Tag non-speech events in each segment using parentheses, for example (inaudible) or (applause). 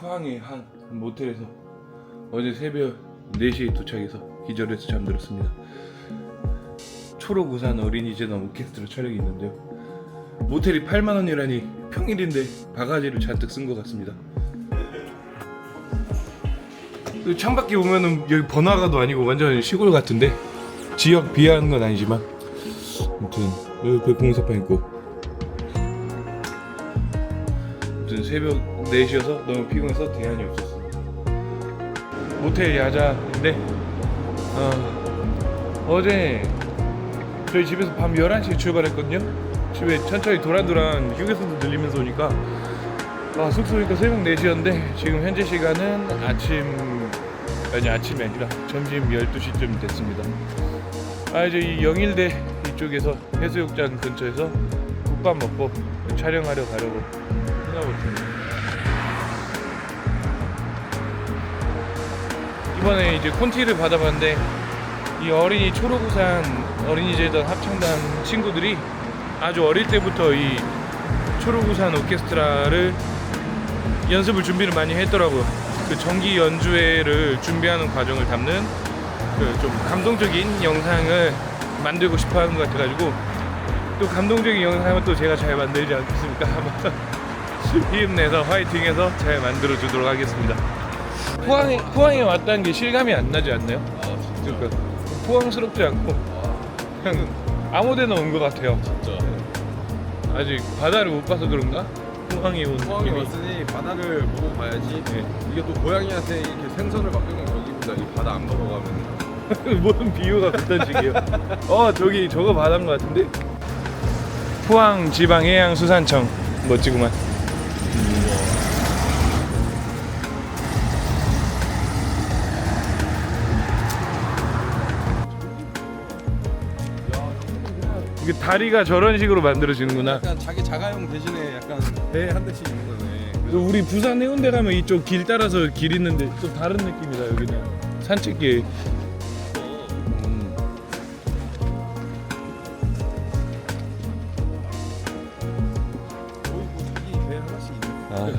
포항의 한 모텔에서 어제 새벽 4시에 도착해서 기절해서 잠들었습니다. 초록우산 어린이재단 오케스트라 촬영이 있는데요. 모텔이 8만 원이라니 평일인데 바가지를 잔뜩 쓴 것 같습니다. 그 창밖에 보면은 여기 번화가도 아니고 완전 시골 같은데 지역 비하하는 건 아니지만 아무튼 여기 백공사판 있고 아무튼 새벽 4시여서 너무 피곤해서 대안이 없었습니다 모텔 야자 인데 어, 어제 저희 집에서 밤 11시에 출발했거든요. 집에 천천히 도란도란 휴게소도 들리면서 오니까 아, 숙소니까 새벽 4시였는데 지금 현재 시간은 아침 아니 아침이 아니라 점심 12시쯤 됐습니다. 아 이제 이 영일대 이쪽에서 해수욕장 근처에서 국밥 먹고 촬영하러 가려고 생각하고 있습니다 이번에 이제 콘티를 받아봤는데 이 어린이 초록우산 어린이재단 합창단 친구들이 아주 어릴 때부터 이 초록우산 오케스트라를 연습을 준비를 많이 했더라고요. 그 정기 연주회를 준비하는 과정을 담는 그 좀 감동적인 영상을 만들고 싶어 하는 것 같아가지고 또 감동적인 영상은 또 제가 잘 만들지 않겠습니까? (laughs) 한번 힘내서 화이팅해서 잘 만들어 주도록 하겠습니다. 포항에 포항에 왔다는 게 실감이 안 나지 않나요? 그러니까 포항스럽지 않고 그냥 아무데나 온 것 같아요. 진짜 아직 바다를 못 봐서 그런가? 포항에 온 포항에 느낌이. 왔으니 바다를 보고 가야지 네. 이게 또 고양이한테 이렇게 생선을 맡기는 거기보다 이 바다 안 보고 가면 (laughs) 뭔 비유가 그딴 식이에요? (laughs) 어 저기 저거 바다인 것 같은데? 포항 지방해양수산청 멋지구만. 이게 다리가 저런 식으로 만들어지는구나. 약간 자기 자가용 대신에 약간 배 한 대씩 있는 거네 그 우리 부산 해운대 가면 이쪽 길 따라서 길 있는데 좀 다른 느낌이다 여기는 산책길. 음. 하나씩 있는 아.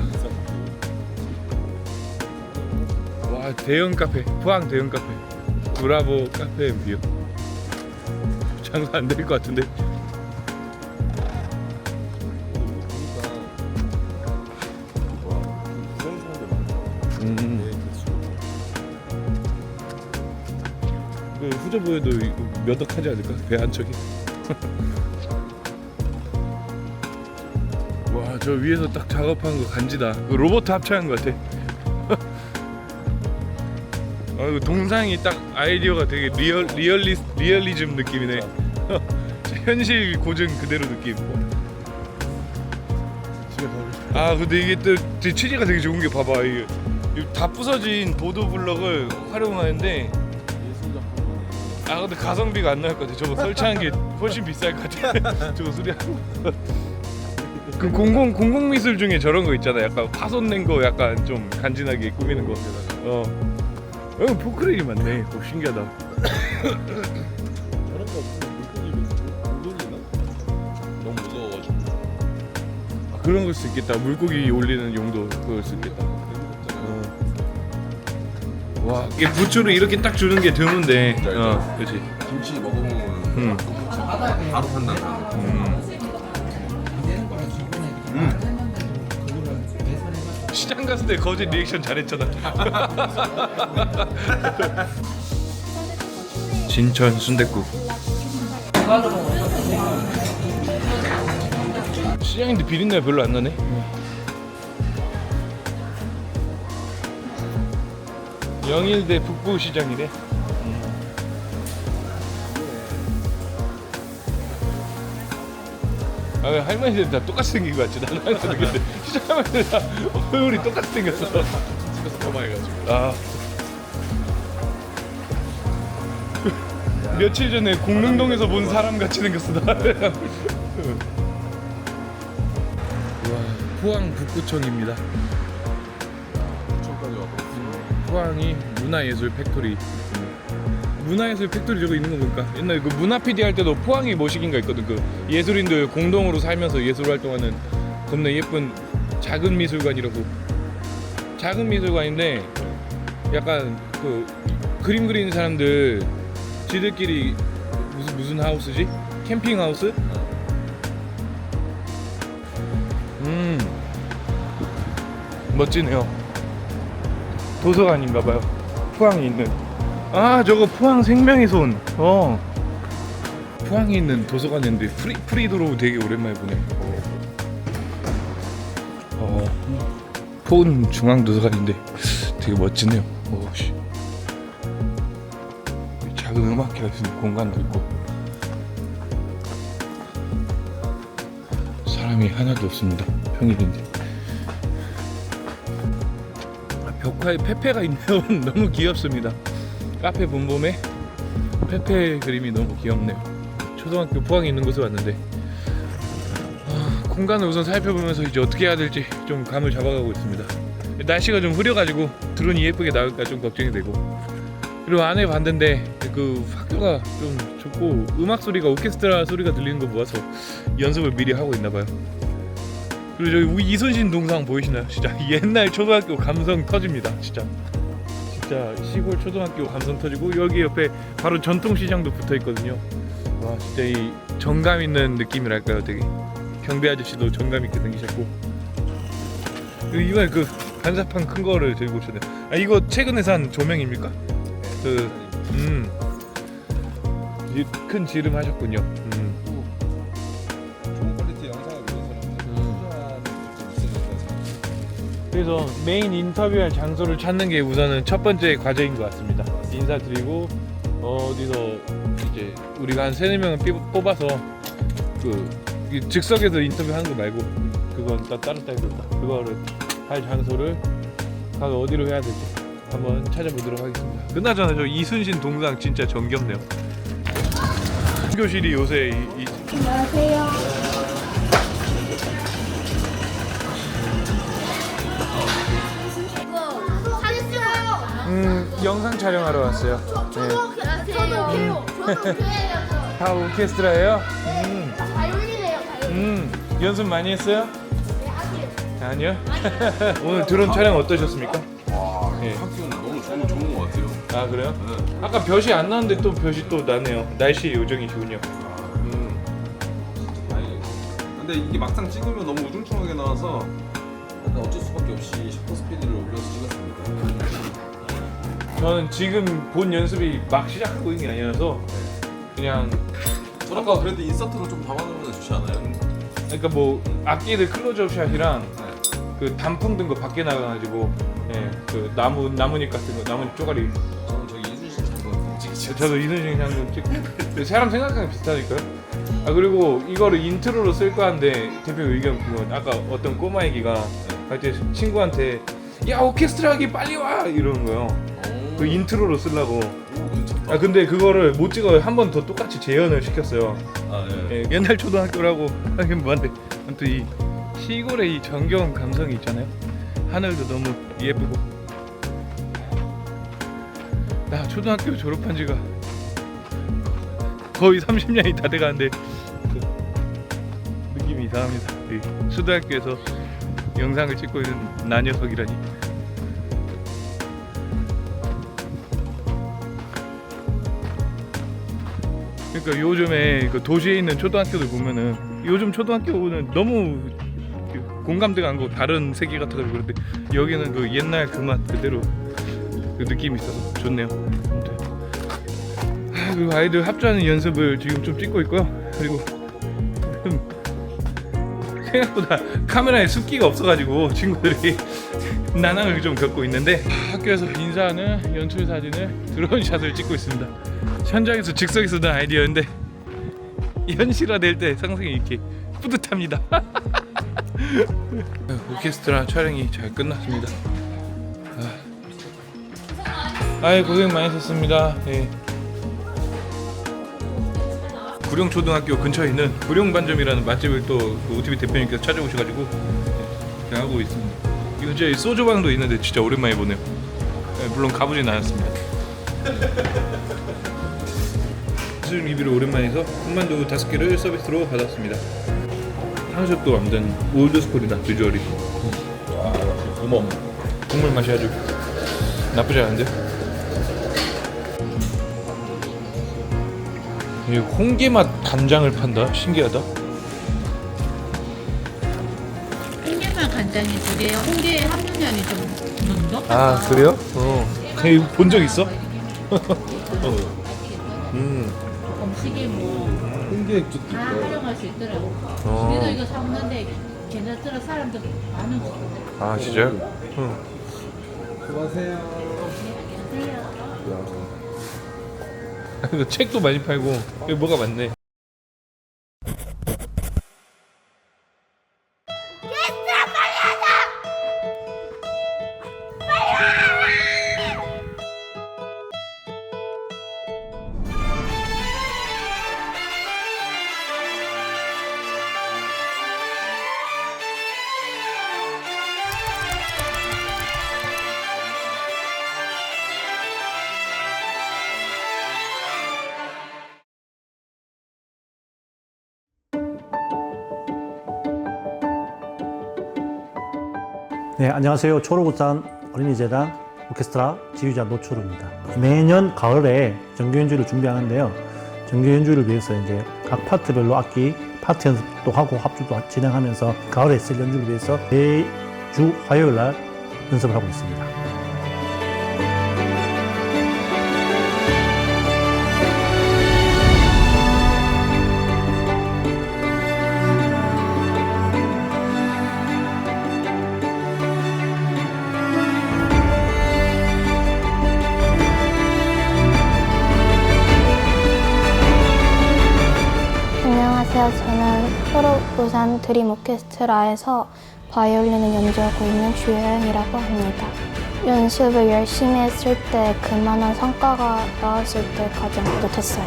와 대형 카페 포항 대형 카페 브라보 카페 뷰 장사 안 될 것 같은데 음. 그 후저보에도 몇억 하지 않을까 배한 척이 (laughs) 와 저 위에서 딱 작업한 거 간지다 그 로봇 합체한 것 같아 (laughs) 아, 그 동상이 딱 아이디어가 되게 리얼 리얼리 리얼리즘 느낌이네. (laughs) 현실 고증 그대로 느낌. 아 근데 이게 또 취지가 되게 좋은 게 봐봐 이게 이 다 부서진 보도 블럭을 활용하는데 아 근데 가성비가 안 나올 것 같아. 저거 설치한 게 훨씬 비쌀 것 같아. (laughs) 저거 수리. 그 공공 공공 미술 중에 저런 거 있잖아. 약간 파손된 거 약간 좀 간지나게 꾸미는 거. 어. 어 포크레인이 많네. 오, 신기하다. 저런 거 없으면 물고기 물고기나? 너무 무서워가지고 아, 그런 걸 수 있겠다. 물고기 올리는 용도 그걸 수 있겠다. 어. 와, 이게 부추를 이렇게 딱 주는 게 드문데. 어, 그렇지. 김치 먹어보면 음. 바로 판단하는 음. 시장 갔을 때 거짓 리액션 잘했잖아. (laughs) 진천 순댓국. 시장인데 비린내 별로 안 나네. 영일대 북부시장이래. 아, 왜 할머니들 다 똑같이 생긴 거 같지? 나는 항상 느꼈는데 (laughs) 시장 할머니들 다 얼굴이 똑같이 생겼어. 집에서 도마해가지고 아. 며칠 전에 공릉동에서 본 사람 같이 생겼어 나. 와, 포항 북구청입니다. 포항이 문화예술 팩토리. 문화예술 팩토리 저거 있는 거 보니까 옛날에 그 문화 PD 할 때도 포항이 뭐시긴가 있거든. 그 예술인들 공동으로 살면서 예술 활동하는 겁나 예쁜 작은 미술관이라고 작은 미술관인데 약간 그 그림 그리는 사람들 지들끼리 무슨 무슨 하우스지? 캠핑 하우스? 음 멋지네요. 도서관인가봐요. 포항에 있는. 아 저거 포항 생명의 손. 어. 포항에 있는 도서관인데 프리 프리도로 되게 오랜만에 보네. 어. 포은 중앙 도서관인데 되게 멋지네요. 오 씨. 작은 음악회가 있는 공간도 있고 사람이 하나도 없습니다. 평일인데. 아, 벽화에 페페가 있네요. (laughs) 너무 귀엽습니다. 카페 본봄에 페페 그림이 너무 귀엽네요. 초등학교 포항에 있는 곳에 왔는데 아, 공간을 우선 살펴보면서 이제 어떻게 해야 될지 좀 감을 잡아가고 있습니다. 날씨가 좀 흐려가지고 드론이 예쁘게 나올까 좀 걱정이 되고 그리고 안에 봤는데 그 학교가 좀 좋고 음악 소리가 오케스트라 소리가 들리는 거 모아서 연습을 미리 하고 있나 봐요. 그리고 저기 우리 이순신 동상 보이시나요? 진짜 (laughs) 옛날 초등학교 감성 터집니다. 진짜 진짜 시골 초등학교 감성 터지고 여기 옆에 바로 전통시장도 붙어 있거든요. 와 진짜 이 정감 있는 느낌이랄까요, 되게 경비 아저씨도 정감 있게 생기셨고 그리고 이번에 그 반사판 큰 거를 들고 오셨네요. 아 이거 최근에 산 조명입니까? 그 음. 이큰 지름 하셨군요. 음. 그래서 메인 인터뷰할 장소를 찾는 게 우선은 첫 번째 과제인 것 같습니다. 인사드리고 어디서 이제 우리가 한 세네 명을 삐- 뽑아서 그이 즉석에서 인터뷰하는 거 말고 그건 따, 따로 따로 있다. 그거를 할 장소를 가서 어디로 해야 될지 한번 찾아보도록 하겠습니다. 그나저나 저 이순신 동상 진짜 정겹네요. 교실이 요새 이, 이 안녕하세요. 영상 촬영하러 왔어요. 저도 저도 저도 (laughs) 교회예요. 다 오케스트라예요? 음, 바이올린이에요. 바이올린. 음, 연습 많이 했어요? 네. 아니요. (laughs) 오늘 드론 촬영 어떠셨습니까? 와, 예. 학교는 너무 좋은 좋은 것 같아요. 아 그래요? 네. 아까 볕이 안 나는데 또 볕이 또 나네요. 날씨 요정이시군요. 음, 아니, 근데 이게 막상 찍으면 너무 우중충하게 나와서 약간 어쩔 수밖에 없이 셔터 스피드를 올려서 찍었습니다. 저는 지금 본 연습이 막 시작하고 있는 게 아니라서 그냥 아까 그래도 인서트로 좀 담아놓으면 좋지 않아요? 그러니까 뭐 악기들 클로즈업 샷이랑 네. 그 단풍 든 거 밖에 나가가지고 예, 그 나무 나뭇잎 같은 거 나뭇잎 쪼가리 저는 저기 이순신 장군 찍지. 저도 이순신 장군 찍고 사람 생각하는 비슷하니까요. 아 그리고 이거를 인트로로 쓸 거 한데 대표 의견 그건 아까 어떤 꼬마 애기가 할때 친구한테 야 오케스트라 하기 빨리 와 이러는 거예요. 그 인트로로 쓰려고. 괜찮다. 아 근데 그거를 못 찍어요. 한번 더 똑같이 재현을 시켰어요. 아 예. 예, 옛날 초등학교라고 (laughs) 하긴 뭐한데 아무튼 이 시골의 이 정겨운 감성이 있잖아요. 하늘도 너무 예쁘고. 나 초등학교 졸업한 지가 거의 30년이 다 돼가는데 그 느낌이 이상합니다. 이 초등학교에서 영상을 찍고 있는 나 녀석이라니. 그러니까 요즘에 그 도시에 있는 초등학교들 보면은 요즘 초등학교는 너무 그 공감대가 안 가고 다른 세계 같아가지고 그런데 여기는 그 옛날 그 맛 그대로 그 느낌이 있어서 좋네요. 그리고 아이들 합주하는 연습을 지금 좀 찍고 있고요. 그리고 (laughs) 생각보다 카메라에 습기가 없어가지고 친구들이 (laughs) 난항을 좀 겪고 있는데 학교에서 인사하는 연출 사진을 드론 샷을 찍고 있습니다. 현장에서 즉석에서 난 아이디어인데 현실화될 때 상상이 이렇게 뿌듯합니다. (laughs) 오케스트라 촬영이 잘 끝났습니다. 아, 아이 고생 많으셨습니다. 예. 구룡초등학교 근처에 있는 구룡반점이라는 맛집을 또 그 OTV 대표님께서 찾아오셔가지고 예, 하고 있습니다. 이 근처에 소주방도 있는데 진짜 오랜만에 보네요. 예, 물론 가보진 않았습니다. (laughs) 수중 리뷰를 오랜만에 해서 군만두 다섯 개를 서비스로 받았습니다. 탕수육도 완전 올드스쿨이다 비주얼이. 와 역시 구멍. 국물 맛이 아주 나쁘지 않은데? 이 홍게맛 간장을 판다? 신기하다. 간장이 두 개요. 홍게 함유량이 좀 높아. 아 그래요? 어. 이거 본적 있어? (laughs) 어. 음. 음식에 뭐다 홍게 좀 활용할 수 있더라고. 어. 우리도 이거 사 먹는데 괜찮더라 사람들 많은 거. 아 진짜요? 응. 수고하세요. 이거 (laughs) 책도 많이 팔고 여기 뭐가 많네. 네, 안녕하세요. 초록우산 어린이재단 오케스트라 지휘자 노초루입니다. 매년 가을에 정규 연주를 준비하는데요. 정규 연주를 위해서 이제 각 파트별로 악기 파트 연습도 하고 합주도 진행하면서 가을에 쓸 연주를 위해서 매주 화요일 날 연습을 하고 있습니다. 부산 드림 오케스트라에서 바이올린을 연주하고 있는 주혜영이라고 합니다. 연습을 열심히 했을 때 그만한 성과가 나왔을 때 가장 뿌듯했어요.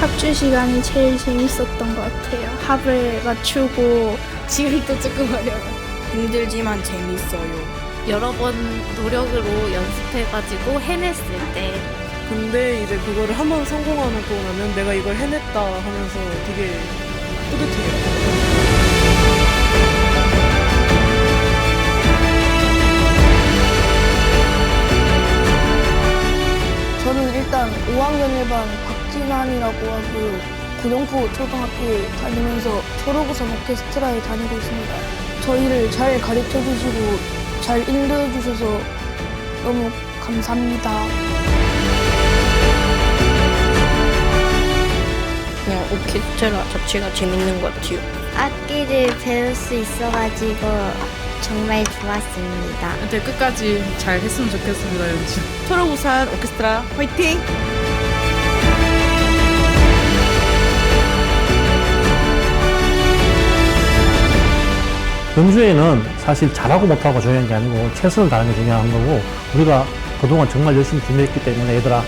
합주 시간이 제일 재밌었던 것 같아요. 합을 맞추고 지휘도 조금 어려워. 힘들지만 재밌어요. 여러 번 노력으로 연습해가지고 해냈을 때 근데 이제 그거를 한 번 성공하고 나면 내가 이걸 해냈다 하면서 되게 뿌듯해요. 저는 일단 5학년 1반 박진환이라고 하고요. 구룡포 초등학교에 다니면서 초록우선 오케스트라에 다니고 있습니다. 저희를 잘 가르쳐 주시고 잘 인도해 주셔서 너무 감사합니다. 그냥 오케스트라 자체가 재밌는 것 같아요. 악기를 배울 수 있어가지고 정말 좋았습니다. 끝까지 잘 했으면 좋겠습니다, 연주. 초록우산 오케스트라 화이팅! 연주에는 사실 잘하고 못하고 중요한 게 아니고 최선을 다하는 게 중요한 거고 우리가 그동안 정말 열심히 준비했기 때문에 얘들아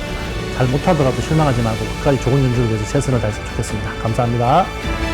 잘 못하더라도 실망하지 말고 끝까지 좋은 연주를 위해서 최선을 다했으면 좋겠습니다. 감사합니다.